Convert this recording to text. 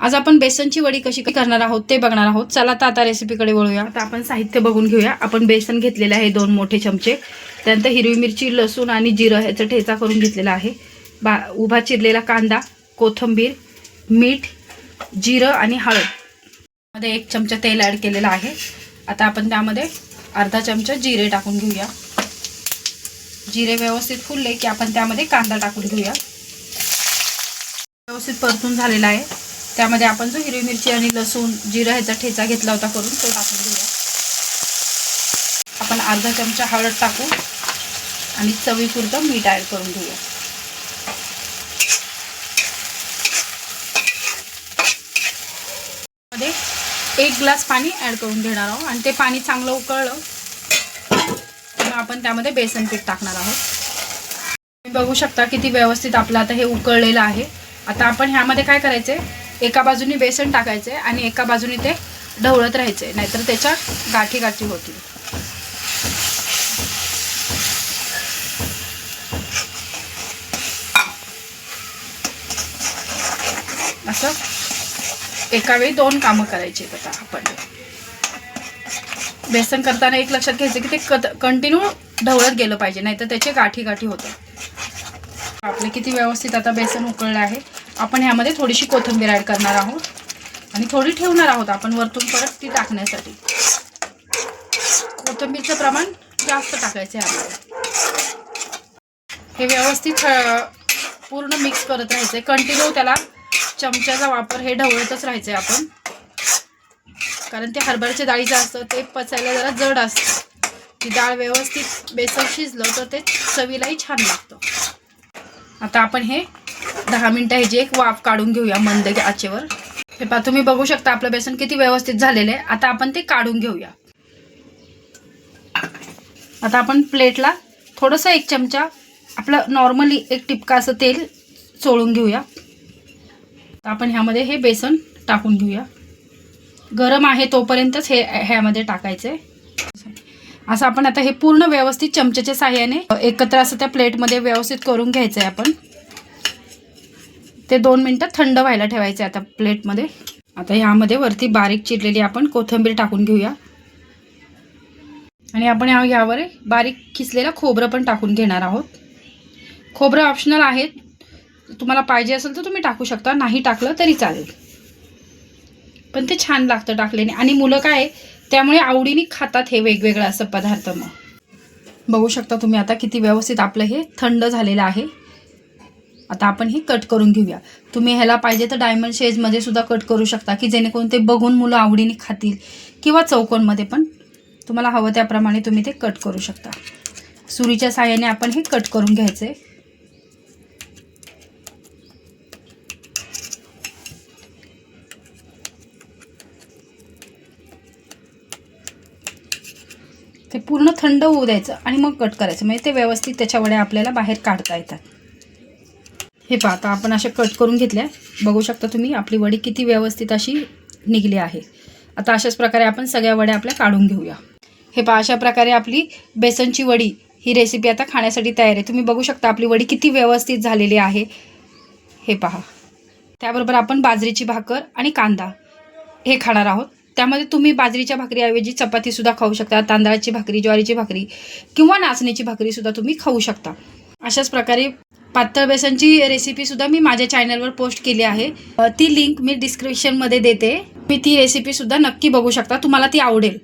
आज आपण बेसनची वडी कशी करणार आहोत ते बघणार आहोत. चला तर आता रेसिपीकडे वळूया. आता आपण साहित्य बघून घेऊया. आपण बेसन घेतलेले आहे दोन मोठे चमचे. त्यानंतर हिरवी मिरची लसूण आणि जिरं ह्याचा ठेचा करून घेतलेला आहे. बा उभा चिरलेला कांदा कोथिंबीर मीठ जिरं आणि हळद. मध्ये एक चमचा तेल ॲड केलेलं आहे. आता आपण त्यामध्ये अर्धा चमचा जिरे टाकून घेऊया. जिरे व्यवस्थित फुलले की आपण त्यामध्ये कांदा टाकून घेऊया. व्यवस्थित परतून झालेला आहे. त्यामध्ये आपण जो हिरवी मिरची आणि लसूण जिरं ह्याचा ठेचा घेतला होता करून तो टाकून घेऊया. आपण अर्धा चमचा हळद टाकू आणि चवीपुरतं मीठ ॲड करून घेऊया. मध्ये एक ग्लास पाणी ॲड करून घेणार आहोत आणि ते पाणी चांगलं उकळलं मग आपण त्यामध्ये बेसन पीठ टाकणार आहोत. तुम्ही बघू शकता किती व्यवस्थित आपलं आता हे उकळलेलं आहे. आता आपण ह्यामध्ये काय करायचं एका बाजूने बेसन टाकायचे आणि एका बाजूने ते ढवळत राहायचे नाहीतर त्याच्या गाठी गाठी होतील. असं एका वेळी दोन कामं करायची आहेत आता आपण. बेसन करताना एक लक्षात घ्यायचं की ते कंटिन्यू ढवळत गेलं पाहिजे नाहीतर त्याचे गाठी गाठी होतं आपले किती व्यवस्थित आता बेसन उकळलं आहे. आपण ह्यामध्ये थोडीशी कोथिंबीर ॲड करणार आहोत. आणि थोडी ठेवणार आहोत आपण वरतून परत ती टाकण्यासाठी. कोथिंबीरचं प्रमाण जास्त टाकायचं आहे आम्हाला. हे व्यवस्थित पूर्ण मिक्स करत राहायचं कंटिन्यू त्याला चमच्याचा वापर हे ढवळतच राहायचं आहे आपण. कारण ते हरभऱ्याच्या डाळीचं असतं ते पचायला जरा जड असतं. ती डाळ व्यवस्थित बेसन शिजलं तर ते चवीलाही छान लागतं. आता आपण हे दहा मिनटं ह्याची एक वाफ काढून घेऊया मंद आचेवर. हे पहा तुम्ही बघू शकता आपलं बेसन किती व्यवस्थित झालेलं आहे. आता आपण ते काढून घेऊया. आता आपण प्लेटला थोडंसं एक चमचा आपलं नॉर्मली एक टिपका असं तेल चोळून घेऊया. आपण ह्यामध्ये हे बेसन टाकून घेऊया. गरम आहे तोपर्यंतच हे ह्यामध्ये टाकायचं असं आपण आता हे पूर्ण व्यवस्थित चमच्याच्या साह्याने एकत्र असं त्या प्लेटमध्ये व्यवस्थित करून घ्यायचं आहे आपण. ते दोन मिनटं थंड व्हायला ठेवायचं आहे आता प्लेटमध्ये. आता ह्यामध्ये वरती बारीक चिरलेली आपण कोथिंबीर टाकून घेऊया. आणि आपण या यावर बारीक खिसलेलं खोबरं पण टाकून घेणार आहोत. खोबरं ऑप्शनल आहे तुम्हाला पाहिजे असेल तर तुम्ही टाकू शकता नाही टाकलं तरी चालेल. पण ते छान लागतं टाकल्याने. आणि मुलं काय आहे, त्यामुळे आवडीने खातात हे वेगवेगळं असं पदार्थ मग. बघू शकता तुम्ही आता किती व्यवस्थित आपलं हे थंड झालेलं आहे. आता आपण हे कट करून घेऊया. तुम्ही ह्याला पाहिजे तर डायमंड शेजमध्ये सुद्धा कट करू शकता की जेणेकरून ते बघून मुलं आवडीने खातील किंवा चौकोनमध्ये पण तुम्हाला हवं त्याप्रमाणे तुम्ही ते कट करू शकता. सुरीच्या साह्याने आपण हे कट करून घ्यायचं आहे ते पूर्ण थंड होऊ द्यायचं आणि मग कट करायचं. म्हणजे ते व्यवस्थित त्याच्या वड्या आपल्याला बाहेर काढता येतात. हे पहा आता आपण अशा कट करून घेतल्या. बघू शकता तुम्ही आपली वडी किती व्यवस्थित अशी निघली आहे. आता अशाच प्रकारे आपण सगळ्या वड्या आपल्या काढून घेऊया. हे पहा अशा प्रकारे आपली बेसनची वडी ही रेसिपी आता खाण्यासाठी तयार आहे. तुम्ही बघू शकता आपली वडी किती व्यवस्थित झालेली आहे. हे पहा. त्याबरोबर आपण बाजरीची भाकर आणि कांदा हे खाणार आहोत. त्यामध्ये तुम्ही बाजरीच्या भाकरीऐवजी चपातीसुद्धा खाऊ शकता तांदळाची भाकरी ज्वारीची भाकरी किंवा नाचणीची भाकरीसुद्धा तुम्ही खाऊ शकता. अशाच प्रकारे पातळ बेसनची रेसिपीसुद्धा मी माझ्या चॅनलवर पोस्ट केली आहे. ती लिंक मी डिस्क्रिप्शनमध्ये देते. मी ती रेसिपीसुद्धा नक्की बघू शकता. तुम्हाला ती आवडेल.